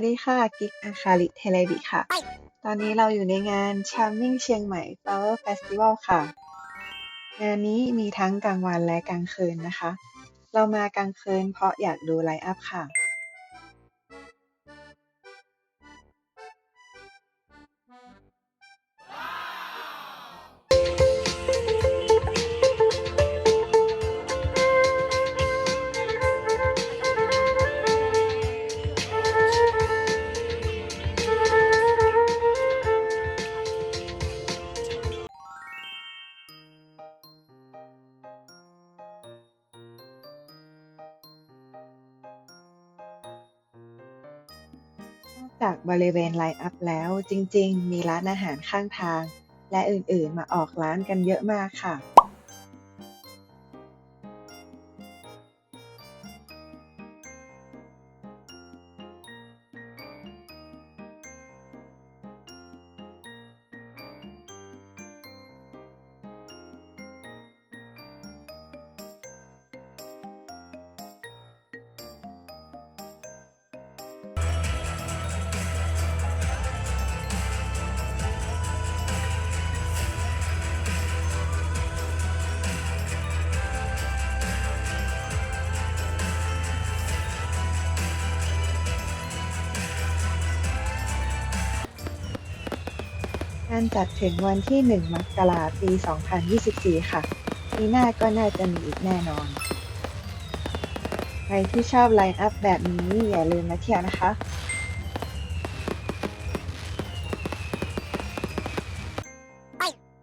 วัสดีค่ะ กิ๊กอาคาริเทเลบิค่ะ ตอนนี้เราอยู่ในงาน Charming เชียงใหม่ Flower Festival ค่ะ งานนี้มีทั้งกลางวันและกลางคืนนะคะ เรามากลางคืนเพราะอยากดูไลฟ์อัพค่ะ จากบริเวณไลน์อัพแล้ว จริง ๆ มีร้านอาหารข้างทาง และอื่น ๆ มาออกร้านกันเยอะมากค่ะ งานจัดถึงวันที่ 1 มกราปี 2024 ค่ะปีหน้าก็น่าจะมีอีกแน่นอน ใครที่ชอบไลน์อัพแบบนี้อย่าลืมมาเที่ยวนะคะ